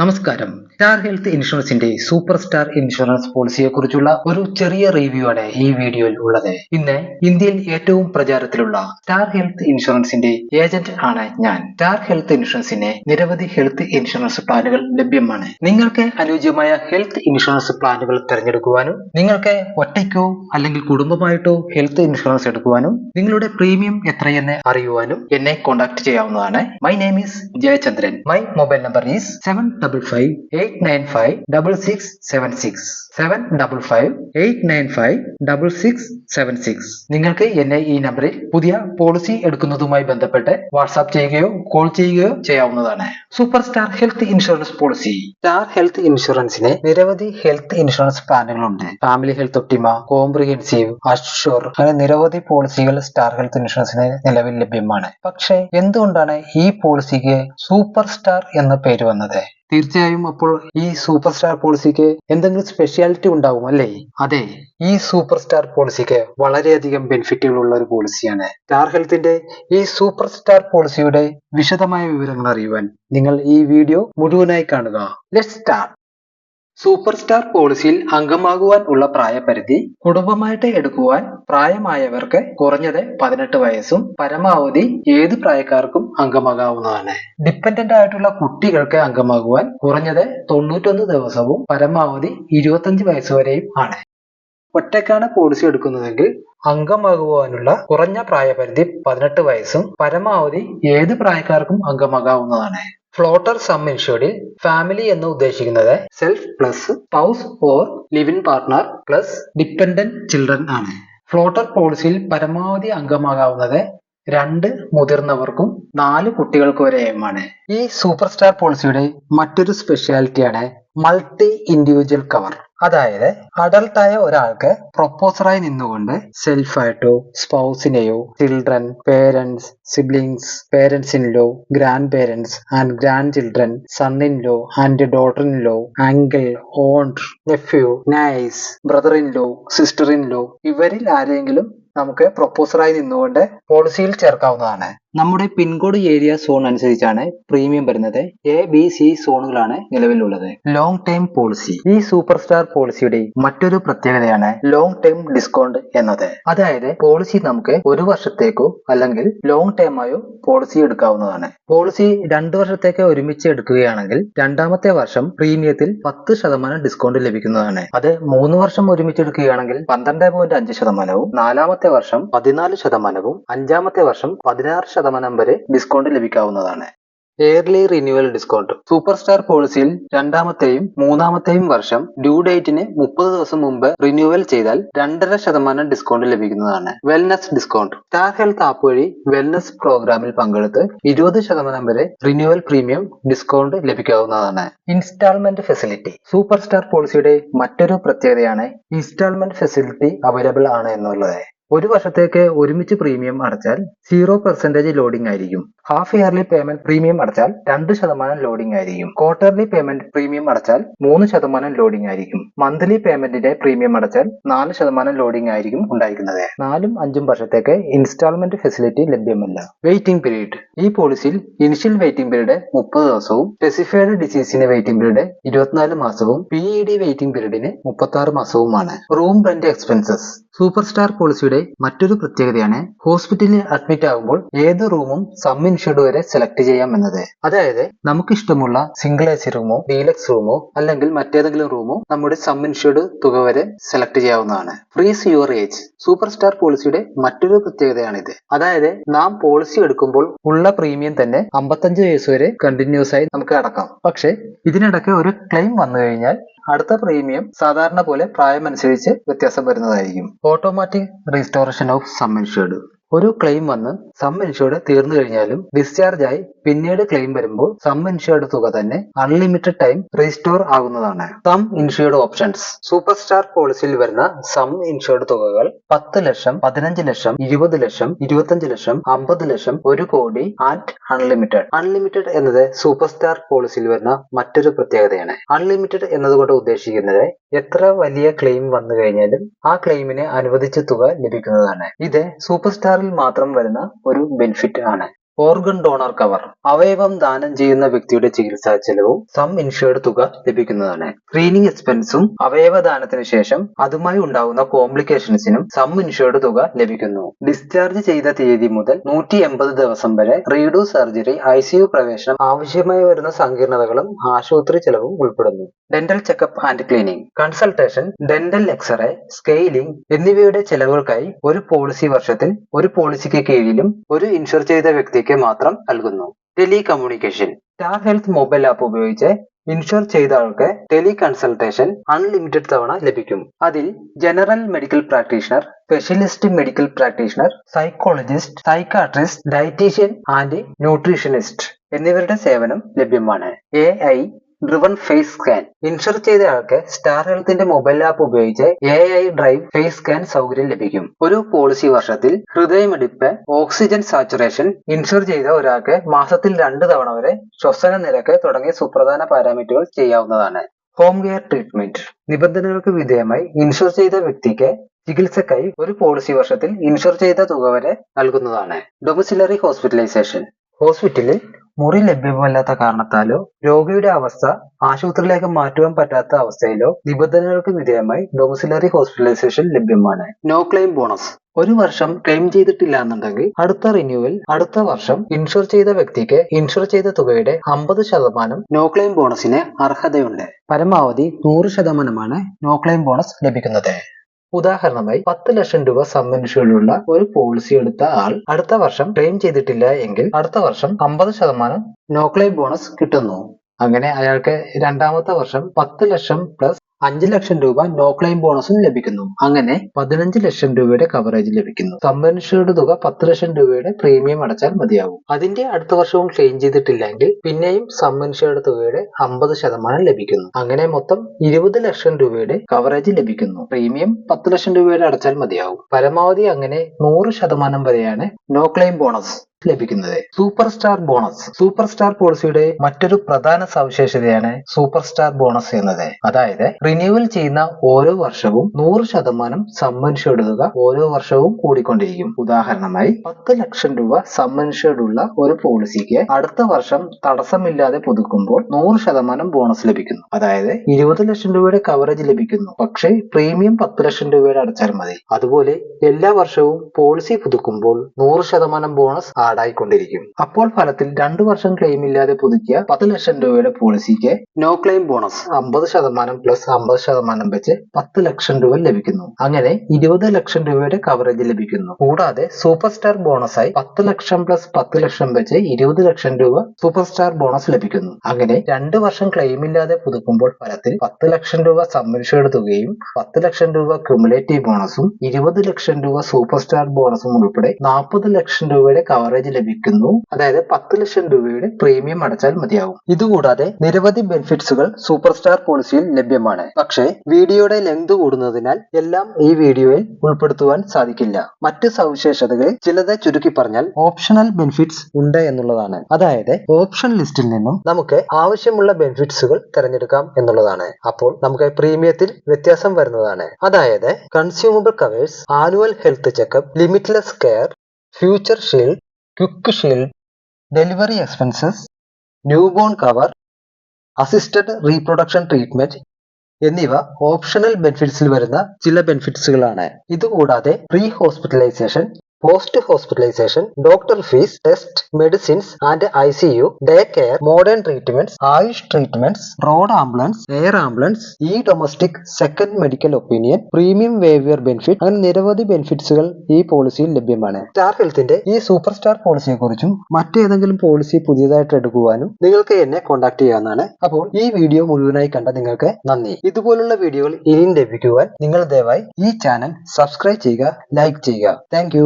നമസ്കാരം. Star health ഇൻഷുറൻസിന്റെ super star insurance പോളിസിയെ കുറിച്ചുള്ള ഒരു ചെറിയ റിവ്യൂ ആണ് ഈ വീഡിയോയിൽ ഉള്ളത്. ഇന്ന് ഇന്ത്യയിൽ ഏറ്റവും പ്രചാരത്തിലുള്ള സ്റ്റാർ ഹെൽത്ത് ഇൻഷുറൻസിന്റെ ഏജന്റ് ആണ് ഞാൻ. സ്റ്റാർ ഹെൽത്ത് ഇൻഷുറൻസിന് നിരവധി ഹെൽത്ത് ഇൻഷുറൻസ് പ്ലാനുകൾ ലഭ്യമാണ്. നിങ്ങൾക്ക് അനുയോജ്യമായ ഹെൽത്ത് ഇൻഷുറൻസ് പ്ലാനുകൾ തിരഞ്ഞെടുക്കുവാനും നിങ്ങൾക്ക് ഒറ്റയ്ക്കോ അല്ലെങ്കിൽ കുടുംബമായിട്ടോ ഹെൽത്ത് ഇൻഷുറൻസ് എടുക്കുവാനും നിങ്ങളുടെ പ്രീമിയം എത്രയെന്ന് അറിയുവാനും എന്നെ കോൺടാക്ട് ചെയ്യാവുന്നതാണ്. My name is Jayachandran my mobile number is seven double five eight nine five double six seven six. Seven double five eight nine five double six seven six നിങ്ങൾക്ക് എന്നെ ഈ നമ്പറിൽ പുതിയ പോളിസി എടുക്കുന്നതുമായി ബന്ധപ്പെട്ട് വാട്സാപ്പ് ചെയ്യുകയോ call ചെയ്യുകയോ ചെയ്യാവുന്നതാണ്. Super star health insurance policy star health ഇൻഷുറൻസിന് നിരവധി health insurance പ്ലാനുകളുണ്ട് family health Optima comprehensive assure അങ്ങനെ നിരവധി പോളിസികൾ സ്റ്റാർ ഹെൽത്ത് ഇൻഷുറൻസിന് നിലവിൽ ലഭ്യമാണ്. പക്ഷേ എന്തുകൊണ്ടാണ് ഈ പോളിസിക്ക് സൂപ്പർ സ്റ്റാർ എന്ന പേര് വന്നത്? തീർച്ചയായും അപ്പോൾ ഈ സൂപ്പർ സ്റ്റാർ പോളിസിക്ക് എന്തെങ്കിലും സ്പെഷ്യാലിറ്റി ഉണ്ടാവും അല്ലേ? അതെ. ഈ സൂപ്പർ സ്റ്റാർ പോളിസിക്ക് വളരെയധികം ബെനിഫിറ്റുകൾ ഉള്ള ഒരു പോളിസിയാണ് സ്റ്റാർ ഹെൽത്തിന്റെ ഈ സൂപ്പർ സ്റ്റാർ പോളിസിയുടെ വിശദമായ വിവരങ്ങൾ അറിയുവാൻ നിങ്ങൾ ഈ വീഡിയോ മുഴുവനായി കാണുക. സ്റ്റാർ സൂപ്പർ സ്റ്റാർ പോളിസിയിൽ അംഗമാകുവാൻ ഉള്ള പ്രായപരിധി കുടുംബമായിട്ട് എടുക്കുവാൻ പ്രായമായവർക്ക് കുറഞ്ഞത് പതിനെട്ട് വയസ്സും പരമാവധി ഏത് പ്രായക്കാർക്കും അംഗമാകാവുന്നതാണ്. ഡിപ്പെൻഡന്റ് ആയിട്ടുള്ള കുട്ടികൾക്ക് അംഗമാകുവാൻ കുറഞ്ഞത് തൊണ്ണൂറ്റൊന്ന് ദിവസവും പരമാവധി ഇരുപത്തഞ്ച് വയസ്സ് വരെയും ആണ്. ഒറ്റയ്ക്കാണ് പോളിസി എടുക്കുന്നതെങ്കിൽ അംഗമാകുവാനുള്ള കുറഞ്ഞ പ്രായപരിധി പതിനെട്ട് വയസ്സും പരമാവധി ഏത് പ്രായക്കാർക്കും അംഗമാകാവുന്നതാണ്. ഫ്ലോട്ടർ സം ഇൻഷുർഡിൽ ഫാമിലി എന്ന് ഉദ്ദേശിക്കുന്നത് self plus spouse or live in partner plus dependent children ആണ്. ഫ്ലോട്ടർ പോളിസിയിൽ പരമാവധി അംഗമാകാവുന്നത് രണ്ട് മുതിർന്നവർക്കും നാല് കുട്ടികൾക്ക് ആണ്. ഈ സൂപ്പർ സ്റ്റാർ പോളിസിയുടെ മറ്റൊരു സ്പെഷ്യാലിറ്റിയാണ് മൾട്ടി ഇൻഡിവിജ്വൽ കവർ അതായത് അഡൾട്ടായ ഒരാൾക്ക് പ്രൊപ്പോസറായി നിന്നുകൊണ്ട് സെൽഫായിട്ടോ സ്പൗസിനെയോ children parents siblings parents in law grandparents and grandchildren son in law and daughter in law uncle aunt nephew niece brother in law sister in law ഇവരിൽ ആരെങ്കിലും നമുക്ക് പ്രൊപ്പോസറായി നിന്നുകൊണ്ട് പോളിസിയിൽ ചേർക്കാവുന്നതാണ്. നമ്മുടെ പിൻകോഡ് ഏരിയ സോൺ അനുസരിച്ചാണ് പ്രീമിയം വരുന്നത്. എ ബി സി സോണുകളാണ് നിലവിലുള്ളത്. ലോങ് ടൈം പോളിസി ഈ സൂപ്പർ സ്റ്റാർ പോളിസിയുടെ മറ്റൊരു പ്രത്യേകതയാണ് ലോങ് ടൈം ഡിസ്കൗണ്ട് എന്നത്. അതായത് പോളിസി നമുക്ക് ഒരു വർഷത്തേക്കോ അല്ലെങ്കിൽ ലോങ് ടൈം ആയോ പോളിസി എടുക്കാവുന്നതാണ്. പോളിസി രണ്ടു വർഷത്തേക്ക് ഒരുമിച്ച് എടുക്കുകയാണെങ്കിൽ രണ്ടാമത്തെ വർഷം പ്രീമിയത്തിൽ പത്ത് ശതമാനം ഡിസ്കൗണ്ട് ലഭിക്കുന്നതാണ്. അത് മൂന്ന് വർഷം ഒരുമിച്ച് എടുക്കുകയാണെങ്കിൽ പന്ത്രണ്ട് പോയിന്റ് അഞ്ച് ശതമാനവും നാലാമത്തെ വർഷം പതിനാല് ശതമാനവും അഞ്ചാമത്തെ വർഷം പതിനാറ് ശതമാനം വരെ discount ലഭിക്കാവുന്നതാണ്. Early renewal discount super star പോളിസിയിൽ രണ്ടാമത്തെയും മൂന്നാമത്തെയും വർഷം ഡ്യൂ ഡേറ്റിന് മുപ്പത് ദിവസം മുമ്പ് റിന്യൂവൽ ചെയ്താൽ രണ്ടര ശതമാനം ഡിസ്കൗണ്ട് ലഭിക്കുന്നതാണ്. Wellness discount star health app വഴി വെൽനസ് പ്രോഗ്രാമിൽ പങ്കെടുത്ത് ഇരുപത് ശതമാനം വരെ റിന്യൂവൽ പ്രീമിയം ഡിസ്കൗണ്ട് ലഭിക്കാവുന്നതാണ്. ഇൻസ്റ്റാൾമെന്റ് ഫെസിലിറ്റി സൂപ്പർ സ്റ്റാർ പോളിസിയുടെ മറ്റൊരു പ്രത്യേകതയാണ് ഇൻസ്റ്റാൾമെന്റ് ഫെസിലിറ്റി അവൈലബിൾ ആണ് എന്നുള്ളത്. ഒരു വർഷത്തേക്ക് ഒരുമിച്ച് പ്രീമിയം അടച്ചാൽ സീറോ പെർസെന്റേജ് ലോഡിംഗ് ആയിരിക്കും. ഹാഫ് ഇയർലി പേയ്മെന്റ് പ്രീമിയം അടച്ചാൽ രണ്ട് ശതമാനം ലോഡിംഗ് ആയിരിക്കും. ക്വാർട്ടർലി പേയ്മെന്റ് പ്രീമിയം അടച്ചാൽ മൂന്ന് ശതമാനം ലോഡിംഗ് ആയിരിക്കും. മന്ത്ലി പേയ്മെന്റിന്റെ പ്രീമിയം അടച്ചാൽ നാല് ശതമാനം ലോഡിംഗ് ആയിരിക്കും ഉണ്ടായിരിക്കുന്നത് നാലും അഞ്ചും വർഷത്തേക്ക് ഇൻസ്റ്റാൾമെന്റ് ഫെസിലിറ്റി ലഭ്യമല്ല. വെയിറ്റിംഗ് പീരീഡ് ഈ പോളിസിയിൽ ഇനിഷ്യൽ വെയിറ്റിംഗ് പീരീഡ് മുപ്പത് ദിവസവും സ്പെസിഫൈഡ് ഡിസീസിന് വെയിറ്റിംഗ് പീരീഡ് ഇരുപത്തിനാല് മാസവും പി ഇ ഡി വെയിറ്റിംഗ് പീരീഡിന് മുപ്പത്തി ആറ് മാസവുമാണ്. Room rent expenses super star പോളിസിയുടെ മറ്റൊരു പ്രത്യേകതയാണ് ഹോസ്പിറ്റലിൽ അഡ്മിറ്റ് ആകുമ്പോൾ ഏത് റൂമും സം ഇൻഷുർഡ് വരെ സെലക്ട് ചെയ്യാം എന്നത്. അതായത് നമുക്ക് ഇഷ്ടമുള്ള സിംഗിൾ എ സി റൂമോ ഡീലക്സ് റൂമോ അല്ലെങ്കിൽ മറ്റേതെങ്കിലും റൂമോ നമ്മുടെ സം ഇൻഷുർഡ് തുക വരെ സെലക്ട് ചെയ്യാവുന്നതാണ്. Freeze your age super star പോളിസിയുടെ മറ്റൊരു പ്രത്യേകതയാണിത്. അതായത് നാം പോളിസി എടുക്കുമ്പോൾ ഉള്ള പ്രീമിയം തന്നെ അമ്പത്തഞ്ച് വയസ്സ് വരെ കണ്ടിന്യൂസ് ആയി നമുക്ക് അടക്കാം. പക്ഷേ ഇതിനിടയ്ക്ക് ഒരു ക്ലെയിം വന്നു കഴിഞ്ഞാൽ അടുത്ത പ്രീമിയം സാധാരണ പോലെ പ്രായമനുസരിച്ച് വ്യത്യാസം വരുന്നതായിരിക്കും. Automatic restoration of sum insured ഒരു ക്ലെയിം വന്ന് സം ഇൻഷുർഡ് തീർന്നു കഴിഞ്ഞാലും ഡിസ്ചാർജ് ആയി പിന്നീട് ക്ലെയിം വരുമ്പോൾ സം ഇൻഷുർഡ് തുക തന്നെ unlimited time restore ആകുന്നതാണ്. Sum insured options super star പോളിസിയിൽ വരുന്ന സം ഇൻഷുർഡ് തുകകൾ പത്ത് ലക്ഷം പതിനഞ്ച് ലക്ഷം ഇരുപത് ലക്ഷം ഇരുപത്തഞ്ച് ലക്ഷം അമ്പത് ലക്ഷം ഒരു കോടി ആൻഡ് അൺലിമിറ്റഡ് അൺലിമിറ്റഡ് എന്നത് സൂപ്പർ സ്റ്റാർ പോളിസിയിൽ വരുന്ന മറ്റൊരു പ്രത്യേകതയാണ്. അൺലിമിറ്റഡ് എന്നതുകൊണ്ട് ഉദ്ദേശിക്കുന്നത് എത്ര വലിയ ക്ലെയിം വന്നു കഴിഞ്ഞാലും ആ ക്ലെയിമിന് അനുവദിച്ച തുക ലഭിക്കുന്നതാണ്. ഇത് സൂപ്പർ സ്റ്റാറിൽ മാത്രം വരുന്ന ഒരു ബെനിഫിറ്റ് ആണ്. ഓർഗൻ ഡോണർ കവർ അവയവം ദാനം ചെയ്യുന്ന വ്യക്തിയുടെ ചികിത്സാ ചെലവും സം ഇൻഷുർഡ് തുക ലഭിക്കുന്നതാണ്. സ്ക്രീനിങ് എക്സ്പെൻസും അവയവദാനത്തിന് ശേഷം അതുമായി ഉണ്ടാകുന്ന കോംപ്ലിക്കേഷൻസിനും സം ഇൻഷുർഡ് തുക ലഭിക്കുന്നു. ഡിസ്ചാർജ് ചെയ്ത തീയതി മുതൽ നൂറ്റി എൺപത് ദിവസം വരെ റീഡു സർജറി ഐ സിയു പ്രവേശനം ആവശ്യമായി വരുന്ന സങ്കീർണതകളും ആശുപത്രി ചെലവും ഉൾപ്പെടുന്നു. Dental checkup and cleaning consultation dental x ray scaling എന്നിവയുടെ ചെലവുകൾക്കായി ഒരു പോളിസി വർഷത്തിൽ ഒരു പോളിസിക്ക് കീഴിലും ഒരു ഇൻഷുർ ചെയ്ത വ്യക്തിക്ക് മാത്രം നൽകുന്നു. Telecommunication star health mobile app ഉപയോഗിച്ച് ഇൻഷുർ ചെയ്ത ആൾക്ക് ടെലി കൺസൾട്ടേഷൻ അൺലിമിറ്റഡ് തവണ ലഭിക്കും. അതിൽ general medical practitioner specialist medical practitioner psychologist psychiatrist dietician and nutritionist എന്നിവരുടെ സേവനം ലഭ്യമാണ്. A I driven face scan insure ചെയ്തയാൾക്ക് star ഹെൽത്തിന്റെ മൊബൈൽ ആപ്പ് ഉപയോഗിച്ച് A I drive face scan സൗകര്യം ലഭിക്കും. ഒരു പോളിസി വർഷത്തിൽ ഹൃദയമിടിപ്പ് ഓക്സിജൻ സാച്ചുറേഷൻ ഇൻഷുർ ചെയ്ത ഒരാൾക്ക് മാസത്തിൽ രണ്ട് തവണ വരെ ശ്വസന നിരക്ക് തുടങ്ങിയ സുപ്രധാന പാരാമീറ്ററുകൾ ചെയ്യാവുന്നതാണ്. ഹോം കെയർ ട്രീറ്റ്മെന്റ് നിബന്ധനകൾക്ക് വിധേയമായി ഇൻഷുർ ചെയ്ത വ്യക്തിക്ക് ചികിത്സക്കായി ഒരു പോളിസി വർഷത്തിൽ ഇൻഷുർ ചെയ്ത തുക വരെ നൽകുന്നതാണ്. ഡൊമിസിലറി ഹോസ്പിറ്റലൈസേഷൻ ഹോസ്പിറ്റലിൽ മുറി ലഭ്യമല്ലാത്ത കാരണത്താലോ രോഗിയുടെ അവസ്ഥ ആശുപത്രിയിലേക്ക് മാറ്റുവാൻ പറ്റാത്ത അവസ്ഥയിലോ നിബന്ധനകൾക്ക് വിധേയമായി ഡൊമിസിലറി ഹോസ്പിറ്റലൈസേഷൻ ലഭ്യമാണ്. നോ ക്ലെയിം ബോണസ് ഒരു വർഷം ക്ലെയിം ചെയ്തിട്ടില്ല എന്നുണ്ടെങ്കിൽ അടുത്ത റിന്യൂവൽ അടുത്ത വർഷം ഇൻഷുർ ചെയ്ത വ്യക്തിക്ക് ഇൻഷുർ ചെയ്ത തുകയുടെ അമ്പത് ശതമാനം നോ ക്ലെയിം ബോണസിന് അർഹതയുണ്ട്. പരമാവധി നൂറ് ശതമാനമാണ് നോ ക്ലെയിം ബോണസ് ലഭിക്കുന്നത്. ഉദാഹരണമായി പത്ത് ലക്ഷം രൂപ സം ഒരു പോളിസി എടുത്ത ആൾ അടുത്ത വർഷം ക്ലെയിം ചെയ്തിട്ടില്ല എങ്കിൽ അടുത്ത വർഷം അമ്പത് ശതമാനം നോ ക്ലെയിം ബോണസ് കിട്ടുന്നു. അങ്ങനെ അയാൾക്ക് രണ്ടാമത്തെ വർഷം പത്ത് ലക്ഷം പ്ലസ് അഞ്ച് ലക്ഷം രൂപ നോ ക്ലെയിം ബോണസും ലഭിക്കുന്നു. അങ്ങനെ പതിനഞ്ച് ലക്ഷം രൂപയുടെ കവറേജ് ലഭിക്കുന്നു. സം തുക പത്ത് ലക്ഷം രൂപയുടെ പ്രീമിയം അടച്ചാൽ മതിയാകും അതിന്റെ അടുത്ത വർഷവും ക്ലെയിം ചെയ്തിട്ടില്ലെങ്കിൽ പിന്നെയും സം തുകയുടെ അമ്പത് ശതമാനം ലഭിക്കുന്നു. അങ്ങനെ മൊത്തം ഇരുപത് ലക്ഷം രൂപയുടെ കവറേജ് ലഭിക്കുന്നു. പ്രീമിയം പത്ത് ലക്ഷം രൂപയുടെ അടച്ചാൽ മതിയാകും പരമാവധി അങ്ങനെ നൂറ് ശതമാനം വരെയാണ് നോ ക്ലെയിം ബോണസ് ലഭിക്കുന്നത്. Super star bonus super star പോളിസിയുടെ മറ്റൊരു പ്രധാന സവിശേഷതയാണ് സൂപ്പർ സ്റ്റാർ ബോണസ് എന്നത്. അതായത് റിന്യൂവൽ ചെയ്യുന്ന ഓരോ വർഷവും നൂറ് ശതമാനം സമ്മൻഷേർഡ് ഓരോ വർഷവും കൂടിക്കൊണ്ടിരിക്കും. ഉദാഹരണമായി പത്ത് ലക്ഷം രൂപ സമ്മൻഷേർഡ് ഒരു പോളിസിക്ക് അടുത്ത വർഷം തടസ്സമില്ലാതെ പുതുക്കുമ്പോൾ നൂറ് ശതമാനം ബോണസ് ലഭിക്കുന്നു. അതായത് ഇരുപത് ലക്ഷം രൂപയുടെ കവറേജ് ലഭിക്കുന്നു. പക്ഷേ പ്രീമിയം പത്ത് ലക്ഷം രൂപയുടെ അടച്ചാൽ മതി. അതുപോലെ എല്ലാ വർഷവും പോളിസി പുതുക്കുമ്പോൾ നൂറ് ശതമാനം ബോണസ് ആഡായിക്കൊണ്ടിരിക്കും അപ്പോൾ ഫലത്തിൽ രണ്ടു വർഷം ക്ലെയിം ഇല്ലാതെ പുതുക്കിയ പത്ത് ലക്ഷം രൂപയുടെ പോളിസിക്ക് നോ ക്ലെയിം ബോണസ് അമ്പത് ശതമാനം പ്ലസ് അമ്പത് ശതമാനം വെച്ച് പത്ത് ലക്ഷം രൂപ ലഭിക്കുന്നു. അങ്ങനെ ഇരുപത് ലക്ഷം രൂപയുടെ കവറേജ് ലഭിക്കുന്നു. കൂടാതെ സൂപ്പർ സ്റ്റാർ ബോണസായി പത്ത് ലക്ഷം പ്ലസ് പത്ത് ലക്ഷം വെച്ച് ഇരുപത് ലക്ഷം രൂപ സൂപ്പർ സ്റ്റാർ ബോണസ് ലഭിക്കുന്നു. അങ്ങനെ രണ്ടു വർഷം ക്ലെയിം ഇല്ലാതെ പുതുക്കുമ്പോൾ ഫലത്തിൽ പത്ത് ലക്ഷം രൂപ സംരക്ഷയുടെ തുകയും പത്ത് ലക്ഷം രൂപ ക്യുമുലേറ്റീവ് ബോണസും ഇരുപത് ലക്ഷം രൂപ സൂപ്പർ സ്റ്റാർ ബോണസും ഉൾപ്പെടെ നാൽപ്പത് ലക്ഷം രൂപയുടെ കവറേജ് ലഭിക്കുന്നു. അതായത് പത്ത് ലക്ഷം രൂപയുടെ പ്രീമിയം അടച്ചാൽ മതിയാവും. ഇതുകൂടാതെ നിരവധി ബെനിഫിറ്റ്സുകൾ സൂപ്പർ സ്റ്റാർ പോളിസിയിൽ ലഭ്യമാണ്. പക്ഷേ വീഡിയോയുടെ ലെങ്ത് കൂടുന്നതിനാൽ എല്ലാം ഈ വീഡിയോയിൽ ഉൾപ്പെടുത്തുവാൻ സാധിക്കില്ല. മറ്റ് സവിശേഷതകൾ ചിലത് ചുരുക്കി പറഞ്ഞാൽ ഓപ്ഷണൽ ബെനിഫിറ്റ്സ് ഉണ്ട് എന്നുള്ളതാണ്. അതായത് ഓപ്ഷൻ ലിസ്റ്റിൽ നിന്നും നമുക്ക് ആവശ്യമുള്ള ബെനിഫിറ്റ്സുകൾ തിരഞ്ഞെടുക്കാം എന്നുള്ളതാണ്. അപ്പോൾ നമുക്ക് പ്രീമിയത്തിൽ വ്യത്യാസം വരുന്നതാണ്. അതായത് consumable covers annual health checkup limitless care future shield quick shield delivery expenses newborn cover assisted reproduction treatment എന്നിവ ഓപ്ഷണൽ ബെനിഫിറ്റ്സിൽ വരുന്ന ചില ബെനിഫിറ്റ്സുകളാണ്. ഇതുകൂടാതെ pre hospitalisation post hospitalisation doctor fees test medicines and I C U day care modern treatments AYUSH treatments road ambulance air ambulance e domestic second medical opinion premium waiver benefit അങ്ങനെ നിരവധി ബെനിഫിറ്റ്സുകൾ ഈ പോളിസിയിൽ ലഭ്യമാണ്. Star ഹെൽത്തിന്റെ ഈ super star പോളിസിയെ കുറിച്ചും മറ്റേതെങ്കിലും policy പുതിയതായിട്ട് എടുക്കുവാനും നിങ്ങൾക്ക് എന്നെ കോൺടാക്ട് ചെയ്യാവുന്നതാണ്. അപ്പോൾ ഈ വീഡിയോ മുഴുവനായി കണ്ട നിങ്ങൾക്ക് നന്ദി. ഇതുപോലുള്ള വീഡിയോകൾ ഇനിയും ലഭിക്കുവാൻ നിങ്ങൾ ദയവായി ഈ ചാനൽ സബ്സ്ക്രൈബ് ചെയ്യുക ലൈക്ക് ചെയ്യുക. താങ്ക്